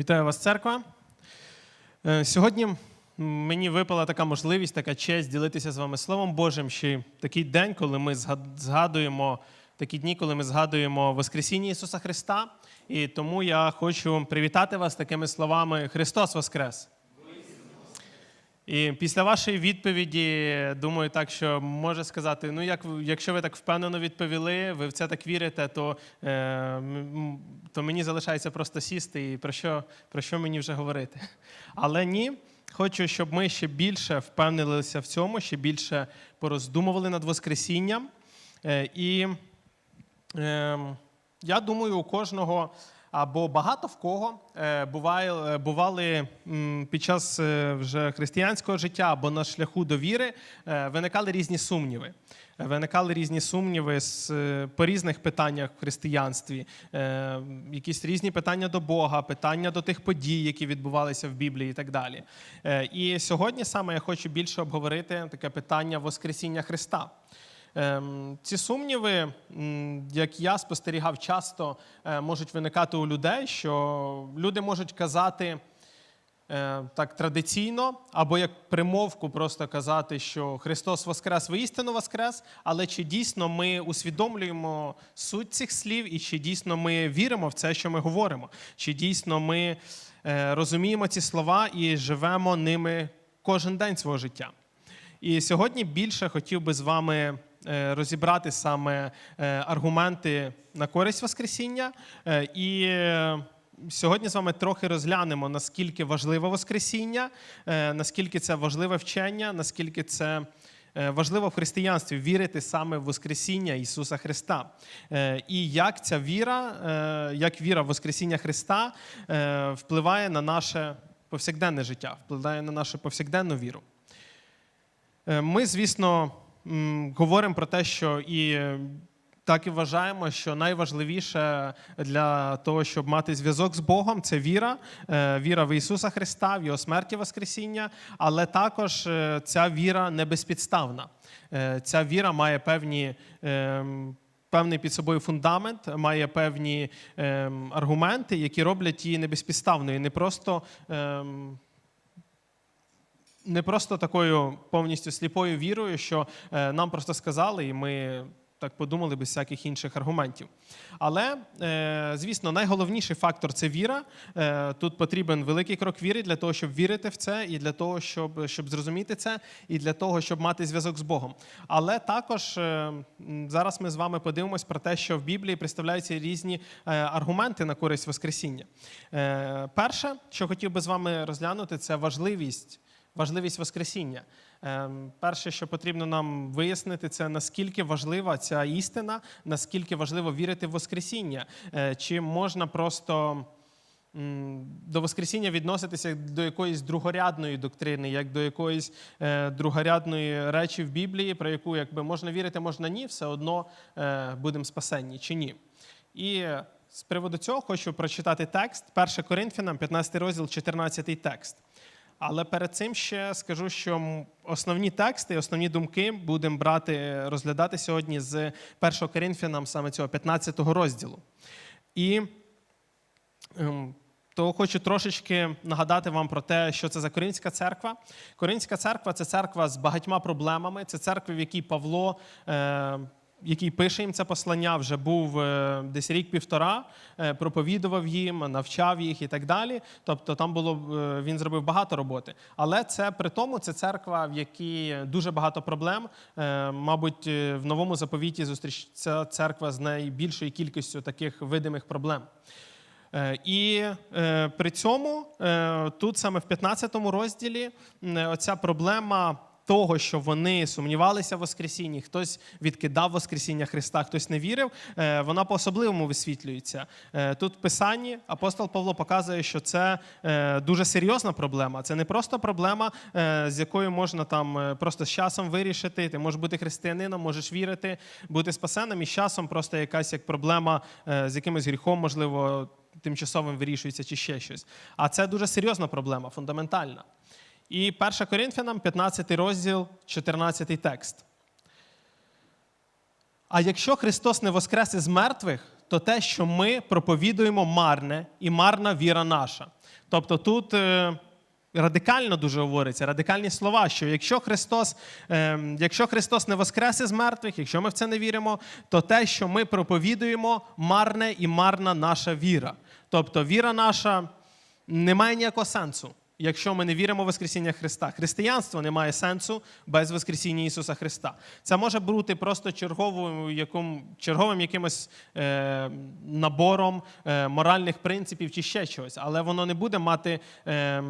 Вітаю вас, церква. Е, Сьогодні мені випала така можливість, така честь ділитися з вами Словом Божим. Ще такий день, коли ми згадуємо такі дні, коли ми згадуємо Воскресіння Ісуса Христа. І тому я хочу привітати вас такими словами Христос Воскрес! І після вашої відповіді, думаю, так, що може сказати: ну, як, якщо ви так впевнено відповіли, ви в це так вірите, то, е, то мені залишається просто сісти і про що, про що мені вже говорити. Але ні, хочу, щоб ми ще більше впевнилися в цьому, ще більше пороздумували над Воскресінням. Е, і Ем, я думаю, у кожного або багато в кого е, е, бували під час е, вже християнського життя або на шляху до віри виникали різні сумніви. Виникали різні сумніви по різних питаннях в християнстві, якісь різні питання до Бога, питання до тих подій, які відбувалися в Біблії і так далі. І сьогодні саме я хочу більше обговорити таке питання Воскресіння Христа. Ем, Ці сумніви, як я спостерігав, часто е, можуть виникати у людей, що люди можуть казати е, так традиційно, або як примовку, просто казати, що Христос Воскрес, воістину Воскрес, але чи дійсно ми усвідомлюємо суть цих слів, і чи дійсно ми віримо в це, що ми говоримо? Чи дійсно ми е, розуміємо ці слова і живемо ними кожен день свого життя? І сьогодні більше хотів би з вами розібрати саме е, аргументи на користь Воскресіння. Е, І е, сьогодні з вами трохи розглянемо, наскільки важливе Воскресіння, е, наскільки це важливе вчення, наскільки це. е, Важливо в християнстві вірити саме в Воскресіння Ісуса Христа. Е, І як ця віра, е, як віра в Воскресіння Христа е, впливає на наше повсякденне життя, впливає на нашу повсякденну віру. Е, Ми, звісно, говоримо про те, що і так і вважаємо, що найважливіше для того, щоб мати зв'язок з Богом, це віра, е, віра в Ісуса Христа, в Його смерті Воскресіння, але також е, ця віра не безпідставна. Е, Ця віра має певні. ем, Певний під собою фундамент, має певні ем, аргументи, які роблять її небезпідставною, не просто ем, не просто такою повністю сліпою вірою, що е, нам просто сказали, і ми так подумали без всяких інших аргументів. Але, е, звісно, найголовніший фактор це віра. Е, Тут потрібен великий крок віри для того, щоб вірити в це, і для того, щоб, щоб зрозуміти це, і для того, щоб мати зв'язок з Богом. Але також зараз ми з вами подивимось про те, що в Біблії представляються різні аргументи на користь Воскресіння. Перше, що хотів би з вами розглянути, це важливість важливість Воскресіння. Ем, Перше, що потрібно нам вияснити, це наскільки важлива ця істина, наскільки важливо вірити в Воскресіння. Е, Чи можна просто до Воскресіння відноситися до якоїсь другорядної доктрини, як до якоїсь е, другорядної речі в Біблії, про яку якби можна вірити, можна ні, все одно е, будемо спасенні чи ні. І з приводу цього хочу прочитати текст 1 Коринфянам, 15 розділ, 14 текст. Але перед цим ще скажу, що основні тексти, основні думки будемо брати, розглядати сьогодні з 1 Коринфянам, саме цього 15 розділу. І ем, то хочу трошечки нагадати вам про те, що це за Коринська церква. Коринська церква це церква з багатьма проблемами. Це церква, в якій Павло. Е, який пише їм це послання, вже був е, десь рік-півтора, е, проповідував їм, навчав їх і так далі. Тобто там було е, він зробив багато роботи. Але це при тому це церква, в якій дуже багато проблем. Мабуть, в новому заповіті зустрічається церква з найбільшою кількістю таких видимих проблем. І при цьому тут саме в 15 розділі оця проблема того, що вони сумнівалися в Воскресінні, хтось відкидав Воскресіння Христа, хтось не вірив, е, вона по-особливому висвітлюється. Е, Тут в Писанні апостол Павло показує, що це е, дуже серйозна проблема. Це не просто проблема, з якою можна там просто з часом вирішити. Ти можеш бути християнином, можеш вірити, бути спасеним, і з часом просто якась як проблема з якимось гріхом, можливо, тимчасовим вирішується чи ще щось. А це дуже серйозна проблема, фундаментальна. І 1 Коринфянам, 15 розділ, 14 текст. А якщо Христос не воскрес із мертвих, то те, що ми проповідуємо марне і марна віра наша. Тобто тут е, радикально дуже говориться, радикальні слова, що якщо Христос, е, якщо Христос не воскрес із мертвих, якщо ми в це не віримо, то те, що ми проповідуємо, марне і марна наша віра. Тобто віра наша не має ніякого сенсу. Якщо ми не віримо в Воскресіння Христа, християнство не має сенсу без Воскресіння Ісуса Христа. Це може бути просто черговим, яким, черговим якимось е, набором е, моральних принципів чи ще чогось, але воно не буде мати е,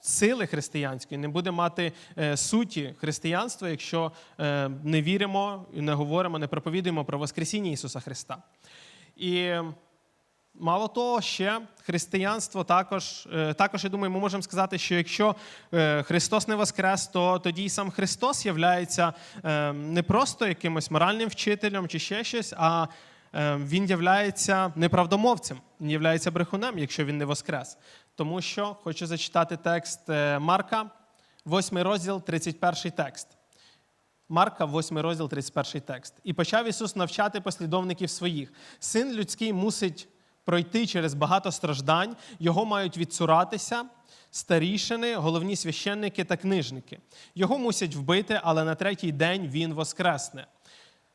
сили християнської, не буде мати е, суті християнства, якщо е, не віримо, не говоримо, не проповідуємо про Воскресіння Ісуса Христа. І Мало того, ще християнство також, е, також я думаю, ми можемо сказати, що якщо е, Христос не воскрес, то тоді і сам Христос являється е, не просто якимось моральним вчителем чи ще щось, а він являється неправдомовцем, він являється брехунем, якщо він не воскрес. Тому що хочу зачитати текст Марка, 8 розділ, 31 текст. Марка, 8 розділ, 31 текст. І почав Ісус навчати послідовників своїх. Син людський мусить пройти через багато страждань, його мають відцуратися старішини, головні священники та книжники. Його мусять вбити, але на третій день він воскресне.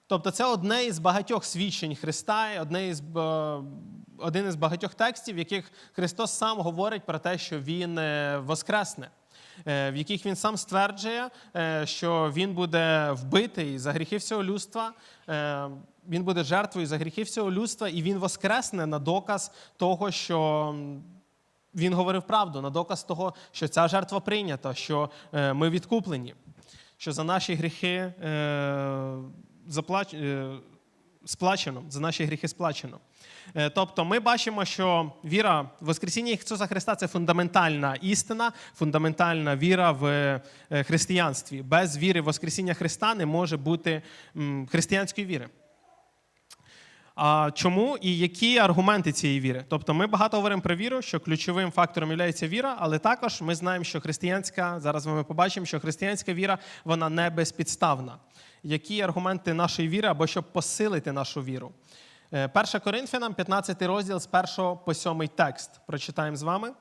Тобто, це одне із багатьох свідчень Христа, одне із, е, один із багатьох текстів, в яких Христос сам говорить про те, що Він е, воскресне, е, в яких він сам стверджує, що він буде вбитий за гріхи всього людства. Він буде жертвою за гріхи всього людства, і він воскресне на доказ того, що він говорив правду, на доказ того, що ця жертва прийнята, що е, ми відкуплені, що за наші гріхи е, е, сплачено, за наші гріхи сплачено. Тобто ми бачимо, що віра в Воскресіння Ісуса Христа це фундаментальна істина, фундаментальна віра в християнстві. Без віри в Воскресіння Христа не може бути християнської віри. А чому і які аргументи цієї віри? Тобто, ми багато говоримо про віру, що ключовим фактором є віра, але також ми знаємо, що християнська зараз ми побачимо, що християнська віра вона не безпідставна. Які аргументи нашої віри або щоб посилити нашу віру? Е, 1 Коринфянам, 15 розділ з 1 по 7 текст. Прочитаємо з вами.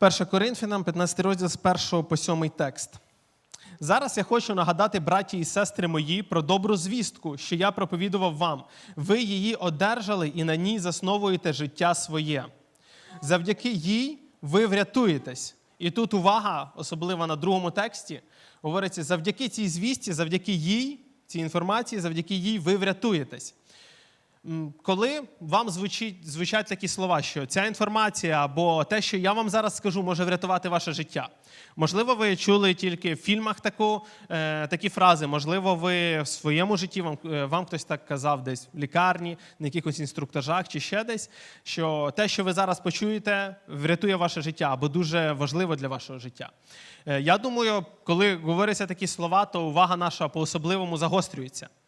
1 Коринфянам, 15 розділ з 1 по 7 текст. Зараз я хочу нагадати, браті і сестри мої, про добру звістку, що я проповідував вам. Ви її одержали і на ній засновуєте життя своє. Завдяки їй ви врятуєтесь. І тут увага, особливо на другому тексті, говориться: завдяки цій звісті, завдяки їй, цій інформації, завдяки їй ви врятуєтесь. Коли вам звучить, звучать такі слова, що ця інформація або те, що я вам зараз скажу, може врятувати ваше життя. Можливо, ви чули тільки в фільмах таку, е, такі фрази, можливо, ви в своєму житті вам, е, вам хтось так казав десь в лікарні, на якихось інструктажах чи ще десь, що те, що ви зараз почуєте, врятує ваше життя або дуже важливо для вашого життя. Е, я думаю, коли говоряться такі слова, то увага наша по-особливому загострюється е,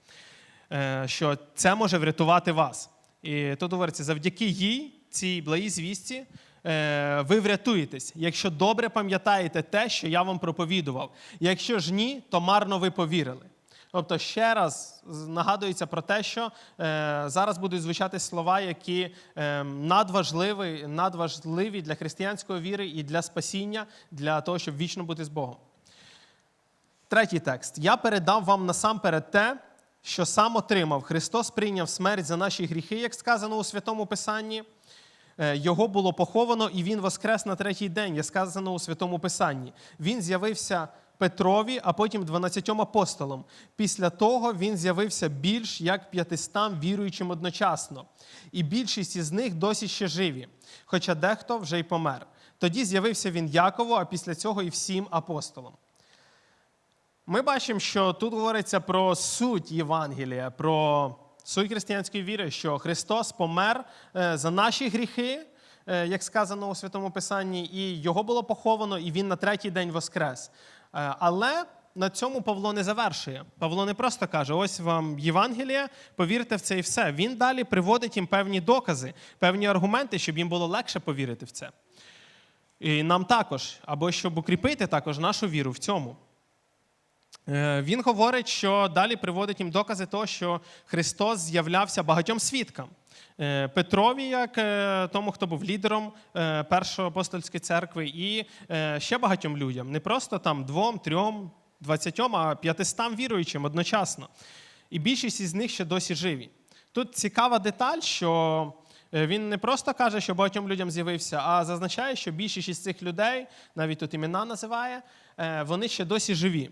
що це може врятувати вас. І тут говориться, завдяки їй, цій благій звісті, е, ви врятуєтесь, якщо добре пам'ятаєте те, що я вам проповідував. Якщо ж ні, то марно ви повірили. Тобто ще раз нагадується про те, що е, зараз будуть звучати слова, які е, надважливі, надважливі для християнської віри і для спасіння, для того, щоб вічно бути з Богом. Третій текст. Я передав вам насамперед те, що сам отримав. Христос прийняв смерть за наші гріхи, як сказано у Святому Писанні. Е, Його було поховано, і він воскрес на третій день, як сказано у Святому Писанні. Він з'явився Петрові, а потім 12 апостолам. Після того він з'явився більш як 500 віруючим одночасно. І більшість із них досі ще живі, хоча дехто вже й помер. Тоді з'явився він Якову, а після цього і всім апостолам. Ми бачимо, що тут говориться про суть Євангелія, про суть християнської віри, що Христос помер е, за наші гріхи, е, як сказано у Святому Писанні, і його було поховано, і він на третій день воскрес. Е, Але на цьому Павло не завершує. Павло не просто каже: ось вам Євангеліє, повірте в це і все. Він далі приводить їм певні докази, певні аргументи, щоб їм було легше повірити в це. І нам також, або щоб укріпити також нашу віру в цьому. Е, Він говорить, що далі приводить їм докази того, що Христос з'являвся багатьом свідкам. Е, Петрові, як е, тому, хто був лідером першої апостольської церкви, і ще багатьом людям, не просто там двом, трьом, двадцятьом, а п'ятистам віруючим одночасно. І більшість із них ще досі живі. Тут цікава деталь, що він не просто каже, що багатьом людям з'явився, а зазначає, що більшість із цих людей, навіть тут імена називає, е, вони ще досі живі.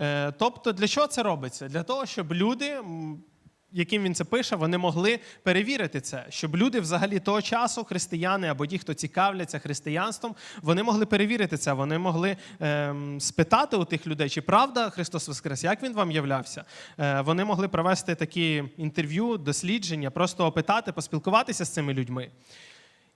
Е, Тобто, для чого це робиться? Для того, щоб люди, яким він це пише, вони могли перевірити це, щоб люди взагалі того часу, християни або ті, хто цікавляться християнством, вони могли перевірити це. Вони могли ем, спитати у тих людей, чи правда Христос Воскрес, як він вам являвся. Е, вони могли провести такі інтерв'ю, дослідження, просто опитати, поспілкуватися з цими людьми.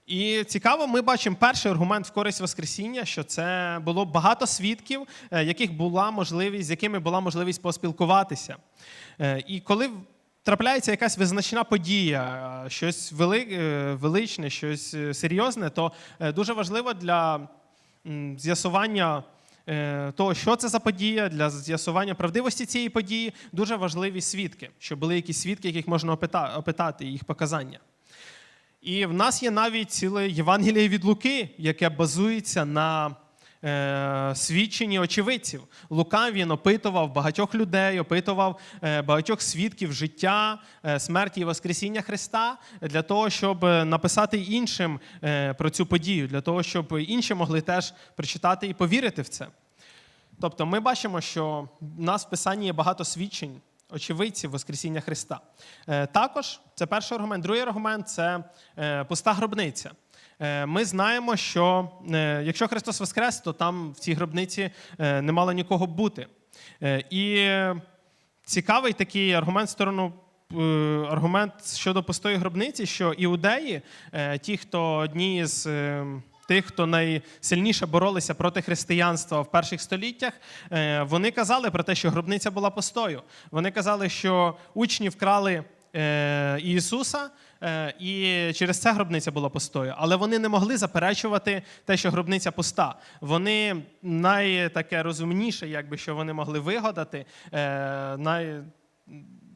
І цікаво, ми бачимо перший аргумент в користь Воскресіння, що це було багато свідків, е, яких була можливість, з якими була можливість поспілкуватися. Е, І коли трапляється якась визначна подія, е, щось е, величне, щось е, серйозне, то дуже важливо для з'ясування. Того, що це за подія, для з'ясування правдивості цієї події, дуже важливі свідки, щоб були якісь свідки, яких можна опитати, їх показання. І в нас є навіть ціле Євангеліє від Луки, яке базується на е, очевидців. Лука він опитував багатьох людей, опитував е, багатьох свідків життя, е, смерті і Воскресіння Христа для того, щоб е, написати іншим про цю подію, для того, щоб інші могли теж прочитати і повірити в це. Тобто ми бачимо, що в нас в Писанні є багато свідчень, очевидців Воскресіння Христа. Також це перший аргумент. Другий аргумент це пуста гробниця. Е, Ми знаємо, що е, якщо Христос Воскрес, то там в цій гробниці е, не мало нікого бути. І цікавий такий аргумент сторону. Аргумент щодо пустої гробниці, що іудеї, ті, хто одні з тих, хто найсильніше боролися проти християнства в перших століттях, вони казали про те, що гробниця була пустою. Вони казали, що учні вкрали Ісуса, і через це гробниця була пустою. Але вони не могли заперечувати те, що гробниця пуста. Вони найтаке розумніше, якби що вони могли вигадати. е, Най...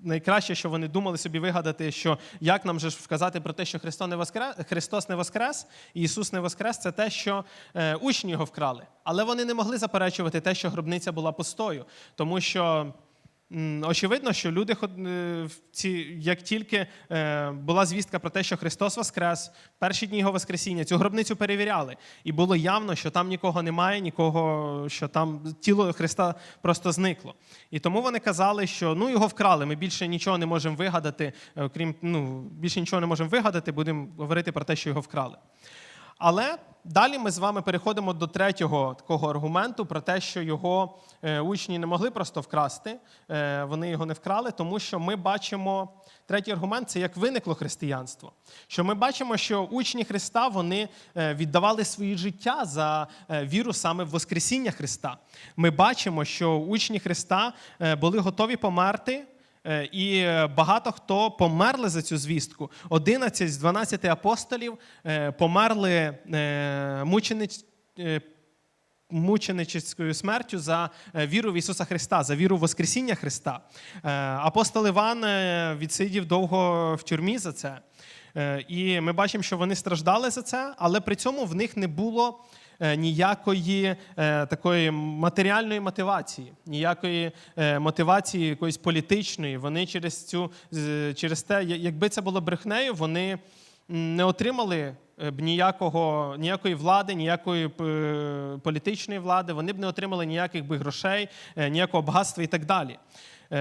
Найкраще, що вони думали собі вигадати, що як нам же ж вказати про те, що Христос не воскрес, Христос не воскрес, і Ісус не воскрес, це те, що е, учні його вкрали. Але вони не могли заперечувати те, що гробниця була пустою, тому що. Очевидно, що люди, е, як тільки е, була звістка про те, що Христос Воскрес, перші дні його Воскресіння, цю гробницю перевіряли. І було явно, що там нікого немає, нікого, що там тіло Христа просто зникло. І тому вони казали, що ну його вкрали, ми більше нічого не можемо вигадати, е, окрім ну, більше нічого не можемо вигадати, будемо говорити про те, що його вкрали. Але далі ми з вами переходимо до третього такого аргументу про те, що його е, учні не могли просто вкрасти, е, вони його не вкрали, тому що ми бачимо третій аргумент це як виникло християнство. Що ми бачимо, що учні Христа вони е, віддавали свої життя за віру саме в Воскресіння Христа. Ми бачимо, що учні Христа були готові померти. Е, І е, багато хто померли за цю звістку. 11 з 12 апостолів е, померли мучениць, е, смертю за віру в Ісуса Христа, за віру в Воскресіння Христа. Апостол Іван відсидів довго в тюрмі за це. І ми бачимо, що вони страждали за це, але при цьому в них не було ніякої е, такої матеріальної мотивації, ніякої е, мотивації якоїсь політичної. Вони через цю через те, якби це було брехнею, вони не отримали е, б ніякого, ніякої влади, ніякої е, політичної влади, вони б не отримали ніяких би грошей, е, ніякого багатства і так далі.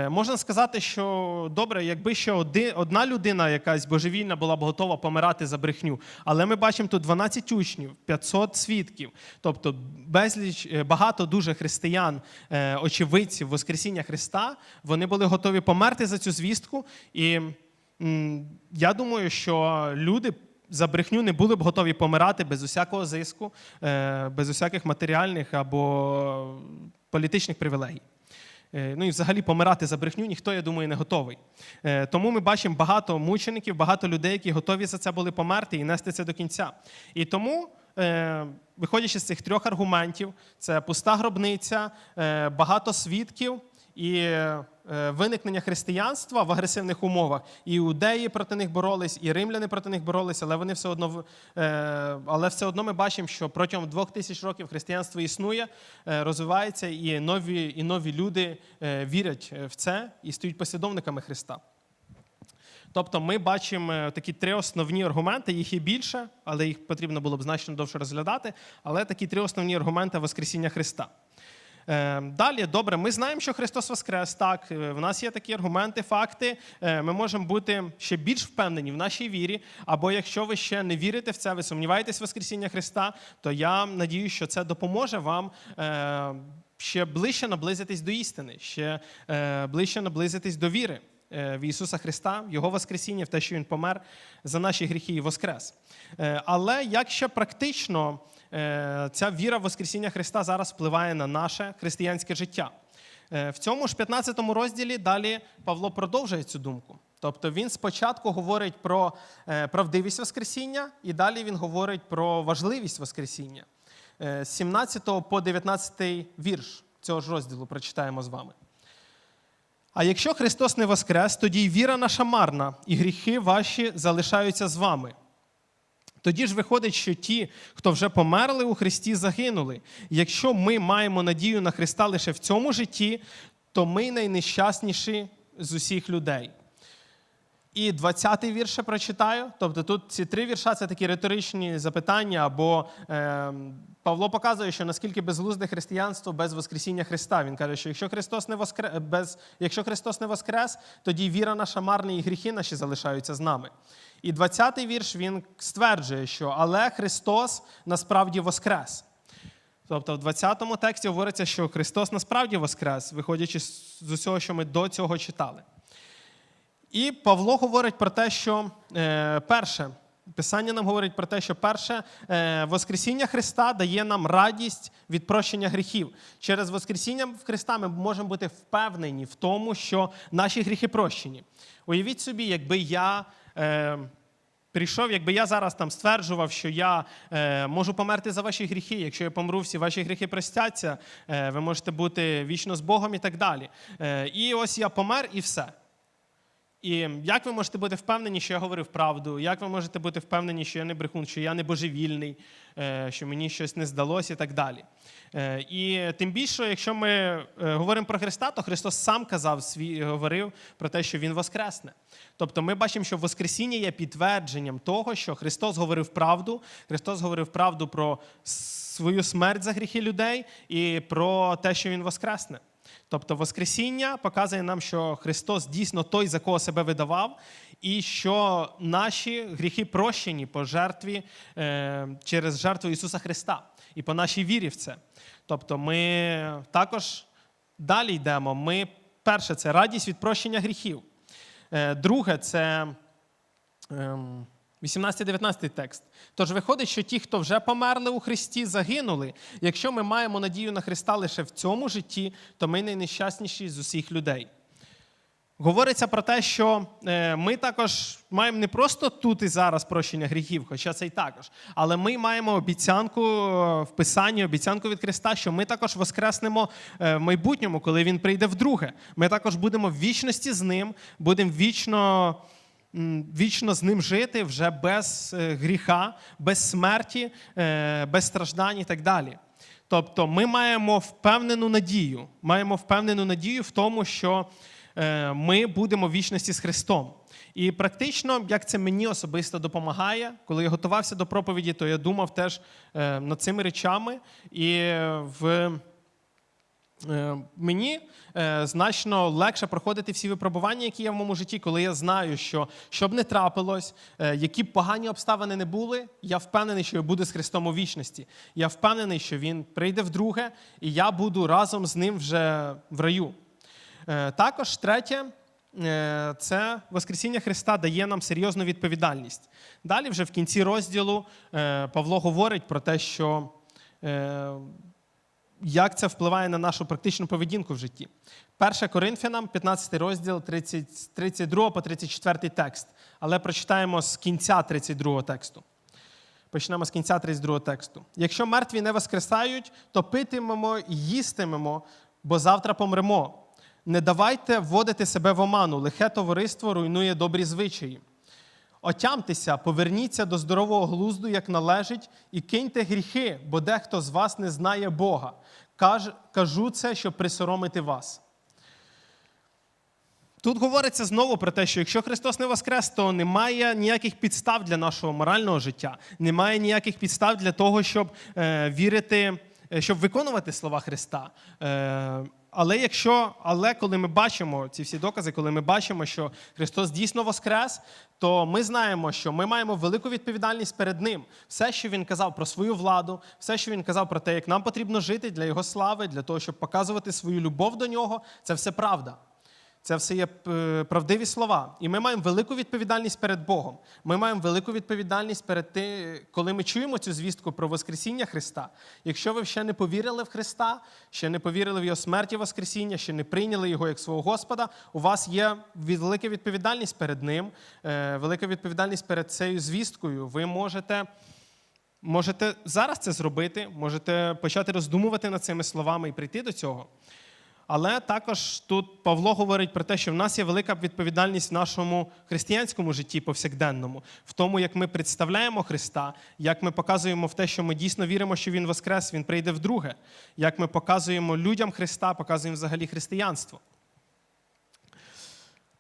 Можна сказати, що добре, якби ще одна людина, якась божевільна, була б готова помирати за брехню. Але ми бачимо тут 12 учнів, 500 свідків, тобто безліч багато дуже християн, очевидців Воскресіння Христа. Вони були готові померти за цю звістку. І я думаю, що люди. За брехню не були б готові помирати без усякого зиску, е, без усяких матеріальних або політичних привілегій. Е, Ну і взагалі помирати за брехню ніхто, я думаю, не готовий. Е, Тому ми бачимо багато мучеників, багато людей, які готові за це були померти і нести це до кінця. І тому, виходячи з цих трьох аргументів, це пуста гробниця, багато свідків і виникнення християнства в агресивних умовах. І іудеї проти них боролись, і римляни проти них боролись, але вони все одно е, але все одно ми бачимо, що протягом двох тисяч років християнство існує, е, розвивається, і нові, і нові люди е, вірять е, в це і стають послідовниками Христа. Тобто ми бачимо е, такі три основні аргументи, їх є більше, але їх потрібно було б значно довше розглядати. Але такі три основні аргументи Воскресіння Христа. Е, Далі, добре, ми знаємо, що Христос Воскрес. Так, е, в нас є такі аргументи, факти. Е, Ми можемо бути ще більш впевнені в нашій вірі. Або якщо ви ще не вірите в це, ви сумніваєтесь в Воскресіння Христа, то я надію, що це допоможе вам. е, Ще ближче наблизитись до істини, ще е, ближче наблизитись до віри е, в Ісуса Христа, Його Воскресіння, в те, що Він помер за наші гріхи і воскрес. Е, Але як ще практично ця віра в Воскресіння Христа зараз впливає на наше християнське життя? Е, В цьому ж 15 розділі далі Павло продовжує цю думку. Тобто він спочатку говорить про е, правдивість Воскресіння, і далі він говорить про важливість Воскресіння. Е, З 17 по 19 вірш цього ж розділу прочитаємо з вами. А якщо Христос не воскрес, тоді й віра наша марна, і гріхи ваші залишаються з вами. Тоді ж виходить, що ті, хто вже померли у Христі, загинули. Якщо ми маємо надію на Христа лише в цьому житті, то ми найнещасніші з усіх людей. І 20-й вірш ще прочитаю. Тобто тут ці три вірша це такі риторичні запитання, або е, Павло показує, що наскільки безглузде християнство без Воскресіння Христа. Він каже, що якщо Христос не воскрес, без, якщо Христос не воскрес, тоді віра наша марна і гріхи наші залишаються з нами. І 20-й вірш він стверджує, що але Христос насправді воскрес. Тобто в 20 му тексті говориться, що Христос насправді воскрес, виходячи з усього, що ми до цього читали. І Павло говорить про те, що е, перше, Писання нам говорить про те, що перше е, Воскресіння Христа дає нам радість від прощення гріхів. Через Воскресіння Христа ми можемо бути впевнені в тому, що наші гріхи прощені. Уявіть собі, якби я. Е, Прийшов, якби я зараз там стверджував, що я е, можу померти за ваші гріхи. Якщо я помру, всі ваші гріхи простяться, е, ви можете бути вічно з Богом і так далі. Е, і ось я помер, і все. І як ви можете бути впевнені, що я говорив правду? Як ви можете бути впевнені, що я не брехун, що я не божевільний, е, що мені щось не здалося і так далі? Е, І тим більше, якщо ми е, говоримо про Христа, то Христос сам казав свій говорив про те, що Він воскресне. Тобто ми бачимо, що Воскресіння є підтвердженням того, що Христос говорив правду, Христос говорив правду про свою смерть за гріхи людей і про те, що Він воскресне. Тобто Воскресіння показує нам, що Христос дійсно той, за кого себе видавав, і що наші гріхи прощені по жертві е, через жертву Ісуса Христа і по нашій вірі в це. Тобто ми також далі йдемо. Ми, перше, це радість від прощення гріхів. Е, друге, це. Ем, 18-19 текст. Тож виходить, що ті, хто вже померли у Христі, загинули. Якщо ми маємо надію на Христа лише в цьому житті, то ми найнещасніші з усіх людей. Говориться про те, що е, ми також маємо не просто тут і зараз прощення гріхів, хоча це і також, але ми маємо обіцянку е, в Писанні, обіцянку від Христа, що ми також воскреснемо е, в майбутньому, коли Він прийде вдруге. Ми також будемо в вічності з ним, будемо вічно. Вічно з ним жити вже без е, гріха, без смерті, е, без страждань і так далі. Тобто ми маємо впевнену надію, маємо впевнену надію в тому, що е, ми будемо в вічності з Христом. І практично, як це мені особисто допомагає, коли я готувався до проповіді, то я думав теж над цими речами. І в Мені е, значно легше проходити всі випробування, які є в моєму житті, коли я знаю, що що б не трапилось, е, які б погані обставини не були, я впевнений, що я буду з Христом у вічності. Я впевнений, що Він прийде вдруге, і я буду разом з ним вже в раю. Е, Також третє. е, Це Воскресіння Христа дає нам серйозну відповідальність. Далі, вже в кінці розділу, е, Павло говорить про те, що е, як це впливає на нашу практичну поведінку в житті. 1 Коринфянам, 15 розділ, 30, з 32 по 34 текст. Але прочитаємо з кінця 32 тексту. Почнемо з кінця 32 тексту. Якщо мертві не воскресають, то питимемо і їстимемо, бо завтра помремо. Не давайте вводити себе в оману, лихе товариство руйнує добрі звичаї. Отямтеся, поверніться до здорового глузду, як належить, і киньте гріхи, бо дехто з вас не знає Бога. Кажу це, щоб присоромити вас. Тут говориться знову про те, що якщо Христос не воскрес, то немає ніяких підстав для нашого морального життя, немає ніяких підстав для того, щоб е, вірити, е, щоб виконувати слова Христа. Але якщо, але коли ми бачимо ці всі докази, коли ми бачимо, що Христос дійсно воскрес, то ми знаємо, що ми маємо велику відповідальність перед Ним. Все, що Він казав про свою владу, все, що він казав про те, як нам потрібно жити для Його слави, для того, щоб показувати свою любов до нього, це все правда. Це все є е, правдиві слова. І ми маємо велику відповідальність перед Богом. Ми маємо велику відповідальність перед тим, коли ми чуємо цю звістку про Воскресіння Христа. Якщо ви ще не повірили в Христа, ще не повірили в Його смерть і Воскресіння, ще не прийняли Його як свого Господа, у вас є велика відповідальність перед Ним, е, велика відповідальність перед цією звісткою. Ви можете. Можете зараз це зробити, можете почати роздумувати над цими словами і прийти до цього. Але також тут Павло говорить про те, що в нас є велика відповідальність в нашому християнському житті повсякденному, в тому, як ми представляємо Христа, як ми показуємо в те, що ми дійсно віримо, що Він воскрес, Він прийде вдруге, як ми показуємо людям Христа, показуємо взагалі християнство.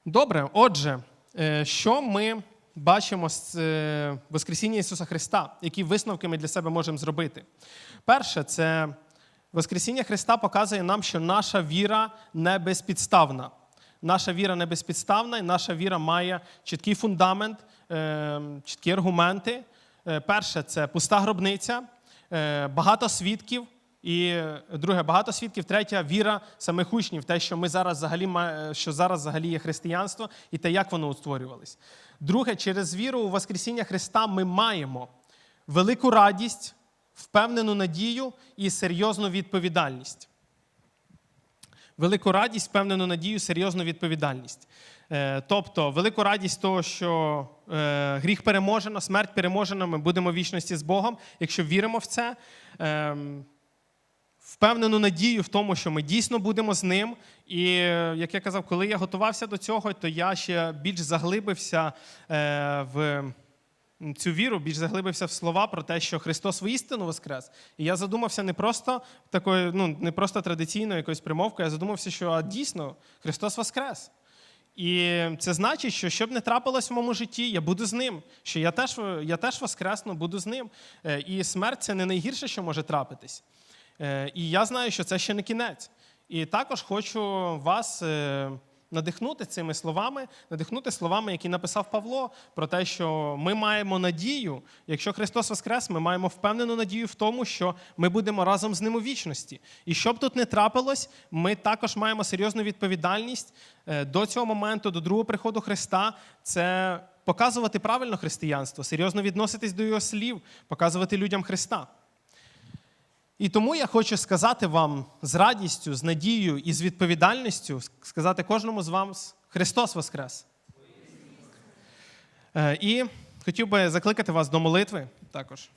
Добре, отже, е, що ми бачимо з е, Воскресіння Ісуса Христа, які висновки ми для себе можемо зробити? Перше, це Воскресіння Христа показує нам, що наша віра не безпідставна. Наша віра не безпідставна, і наша віра має чіткий фундамент, е, чіткі аргументи. Е, Перше це пуста гробниця, е, багато свідків. І друге, багато свідків. Третє віра самих учнів, те, що ми зараз взагалі що зараз взагалі є християнство, і те, як воно утворювалось. Друге, через віру у Воскресіння Христа ми маємо велику радість, впевнену надію і серйозну відповідальність. Велику радість, впевнену надію, серйозну відповідальність. Е, Тобто, велику радість того, що е, гріх переможено, смерть переможена, ми будемо в вічності з Богом, якщо віримо в це. Ем, Впевнену надію в тому, що ми дійсно будемо з ним. І як я казав, коли я готувався до цього, то я ще більш заглибився е, в цю віру, більш заглибився в слова про те, що Христос воістину воскрес. І я задумався не просто такою, ну не просто традиційною якоюсь примовкою, я задумався, що а, дійсно Христос воскрес. І це значить, що що б не трапилось в моєму житті, я буду з ним. Що я теж, я теж воскресну, буду з ним. Е, І смерть це не найгірше, що може трапитись. Е, І я знаю, що це ще не кінець. І також хочу вас е, надихнути цими словами, надихнути словами, які написав Павло, про те, що ми маємо надію, якщо Христос Воскрес, ми маємо впевнену надію в тому, що ми будемо разом з ним у вічності. І щоб тут не трапилось, ми також маємо серйозну відповідальність е, до цього моменту, до другого приходу Христа. Це показувати правильно християнство, серйозно відноситись до його слів, показувати людям Христа. І тому я хочу сказати вам з радістю, з надією і з відповідальністю, сказати кожному з вас Христос Воскрес. Е, І хотів би закликати вас до молитви також.